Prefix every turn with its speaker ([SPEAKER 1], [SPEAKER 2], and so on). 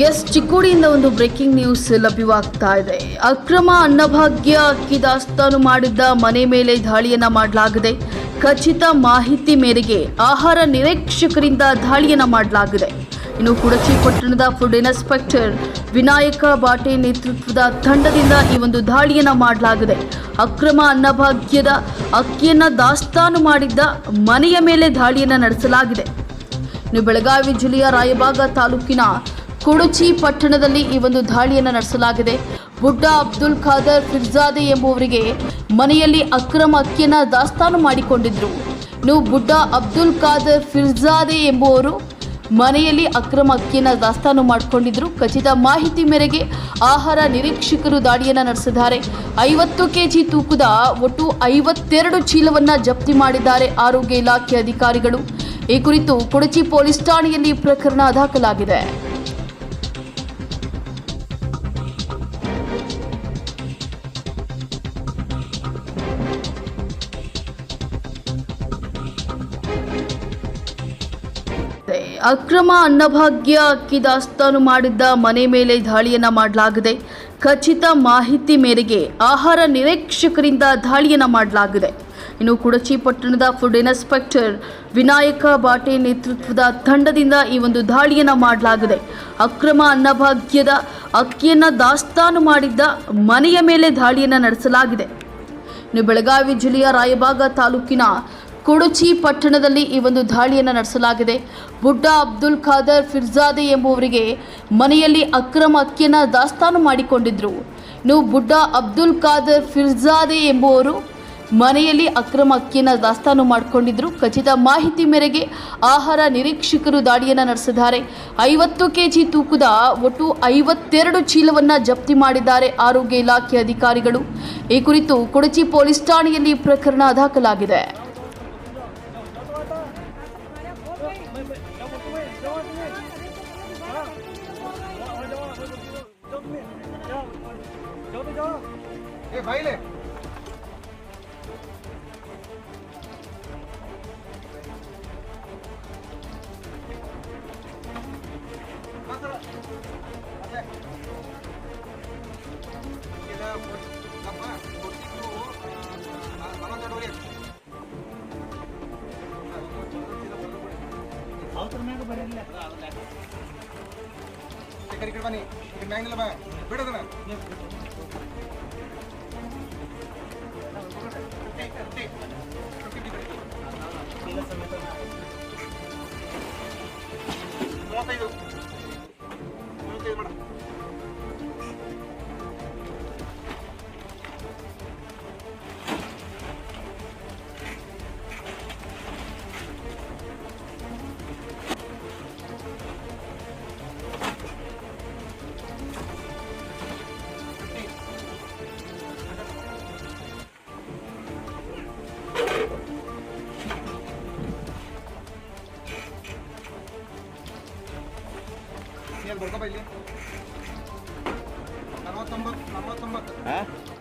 [SPEAKER 1] S, ಚಿಕ್ಕೋಡಿಯಿಂದ ಒಂದು breaking news ಲಭ್ಯವಾಗ್ತಾ ಇದೆ. ಅಕ್ರಮ ಅನ್ನಭಾಗ್ಯ ಅಕ್ಕಿ ದಾಸ್ತಾನು ಮಾಡಿದ್ದ ಮನೆ ಮೇಲೆ ದಾಳಿಯನ್ನ ಮಾಡಲಾಗಿದೆ. ಖಚಿತ ಮಾಹಿತಿ ಮೇರೆಗೆ ಆಹಾರ ನಿರೀಕ್ಷಕರಿಂದ ದಾಳಿಯನ್ನ ಮಾಡಲಾಗಿದೆ. ಇನ್ನು ಕುಡಚಿ ಪಟ್ಟಣದ ಫುಡ್ ಇನ್ಸ್ಪೆಕ್ಟರ್ ವಿನಾಯಕ ಬಾಟೆ ನೇತೃತ್ವದ ತಂಡದಿಂದ ಈ ಒಂದು ದಾಳಿಯನ್ನ ಮಾಡಲಾಗಿದೆ. ಅಕ್ರಮ ಅನ್ನಭಾಗ್ಯದ ಅಕ್ಕಿಯನ್ನ ದಾಸ್ತಾನು ಮಾಡಿದ್ದ ಮನೆಯ ಮೇಲೆ ದಾಳಿಯನ್ನ ನಡೆಸಲಾಗಿದೆ. ಇನ್ನು ಬೆಳಗಾವಿ ಜಿಲ್ಲೆಯ ರಾಯಬಾಗ ತಾಲೂಕಿನ ಕುಡುಚಿ ಪಟ್ಟಣದಲ್ಲಿ ಈ ಒಂದು ದಾಳಿಯನ್ನು ನಡೆಸಲಾಗಿದೆ. ಬುಡ್ಡ ಅಬ್ದುಲ್ ಖಾದರ್ ಫಿರ್ಜಾದೆ ಎಂಬುವರಿಗೆ ಮನೆಯಲ್ಲಿ ಅಕ್ರಮ ಅಕ್ಕಿಯನ್ನು ದಾಸ್ತಾನು ಮಾಡಿಕೊಂಡಿದ್ರು. ಇನ್ನು ಬುಡ್ಡ ಅಬ್ದುಲ್ ಖಾದರ್ ಫಿರ್ಜಾದೆ ಎಂಬುವರು ಮನೆಯಲ್ಲಿ ಅಕ್ರಮ ಅಕ್ಕಿಯನ್ನು ದಾಸ್ತಾನು ಮಾಡಿಕೊಂಡಿದ್ರು. ಖಚಿತ ಮಾಹಿತಿ ಮೇರೆಗೆ ಆಹಾರ ನಿರೀಕ್ಷಕರು ದಾಳಿಯನ್ನು ನಡೆಸಿದ್ದಾರೆ. ಐವತ್ತು ಕೆಜಿ ತೂಕದ ಒಟ್ಟು ಐವತ್ತೆರಡು ಚೀಲವನ್ನ ಜಪ್ತಿ ಮಾಡಿದ್ದಾರೆ ಆರೋಗ್ಯ ಇಲಾಖೆ ಅಧಿಕಾರಿಗಳು. ಈ ಕುರಿತು ಕೊಡಚಿ ಪೊಲೀಸ್ ಠಾಣೆಯಲ್ಲಿ ಪ್ರಕರಣ ದಾಖಲಾಗಿದೆ. ಅಕ್ರಮ ಅನ್ನಭಾಗ್ಯ ಅಕ್ಕಿ ದಾಸ್ತಾನು ಮಾಡಿದ್ದ ಮನೆ ಮೇಲೆ ದಾಳಿಯನ್ನ ಮಾಡಲಾಗಿದೆ. ಖಚಿತ ಮಾಹಿತಿ ಮೇರೆಗೆ ಆಹಾರ ನಿರೀಕ್ಷಕರಿಂದ ದಾಳಿಯನ್ನ ಮಾಡಲಾಗಿದೆ. ಇನ್ನು ಕುಡಚಿ ಪಟ್ಟಣದ ಫುಡ್ ಇನ್ಸ್ಪೆಕ್ಟರ್ ವಿನಾಯಕ ಬಾಟೆ ನೇತೃತ್ವದ ತಂಡದಿಂದ ಈ ಒಂದು ದಾಳಿಯನ್ನ ಮಾಡಲಾಗಿದೆ. ಅಕ್ರಮ ಅನ್ನಭಾಗ್ಯದ ಅಕ್ಕಿಯನ್ನ ದಾಸ್ತಾನು ಮಾಡಿದ್ದ ಮನೆಯ ಮೇಲೆ ದಾಳಿಯನ್ನ ನಡೆಸಲಾಗಿದೆ. ಇನ್ನು ಬೆಳಗಾವಿ ಜಿಲ್ಲೆಯ ರಾಯಬಾಗ ತಾಲೂಕಿನ ಕುಡುಚಿ ಪಟ್ಟಣದಲ್ಲಿ ಈ ಒಂದು ದಾಳಿಯನ್ನು ನಡೆಸಲಾಗಿದೆ. ಬುಡ್ಡ ಅಬ್ದುಲ್ ಖಾದರ್ ಫಿರ್ಜಾದೆ ಎಂಬುವರಿಗೆ ಮನೆಯಲ್ಲಿ ಅಕ್ರಮ ಅಕ್ಕಿಯನ್ನು ದಾಸ್ತಾನು ಮಾಡಿಕೊಂಡಿದ್ರು. ಇನ್ನು ಬುಡ್ಡಾ ಅಬ್ದುಲ್ ಖಾದರ್ ಫಿರ್ಜಾದೆ ಎಂಬುವರು ಮನೆಯಲ್ಲಿ ಅಕ್ರಮ ಅಕ್ಕಿಯನ್ನು ದಾಸ್ತಾನು ಮಾಡಿಕೊಂಡಿದ್ರು. ಖಚಿತ ಮಾಹಿತಿ ಮೇರೆಗೆ ಆಹಾರ ನಿರೀಕ್ಷಕರು ದಾಳಿಯನ್ನು ನಡೆಸಿದ್ದಾರೆ. ಐವತ್ತು ಕೆ ಜಿ ತೂಕದ ಒಟ್ಟು ಐವತ್ತೆರಡು ಚೀಲವನ್ನ ಜಪ್ತಿ ಮಾಡಿದ್ದಾರೆ ಆರೋಗ್ಯ ಇಲಾಖೆ ಅಧಿಕಾರಿಗಳು. ಈ ಕುರಿತು ಕೊಡಚಿ ಪೊಲೀಸ್ ಠಾಣೆಯಲ್ಲಿ ಪ್ರಕರಣ ದಾಖಲಾಗಿದೆ.
[SPEAKER 2] ए भाई ले ಕಡೆ ಬನ್ನಿ ಈ ಮ್ಯಾಂಗಲ್ ಬಾ ಬಿಡೋದನ್ನ Monta aí, ನೀನು ಬರ್ಕೊಬ ಇಲ್ಲಿ ನಲವತ್ತೊಂಬತ್ತು ನಲವತ್ತೊಂಬತ್ತು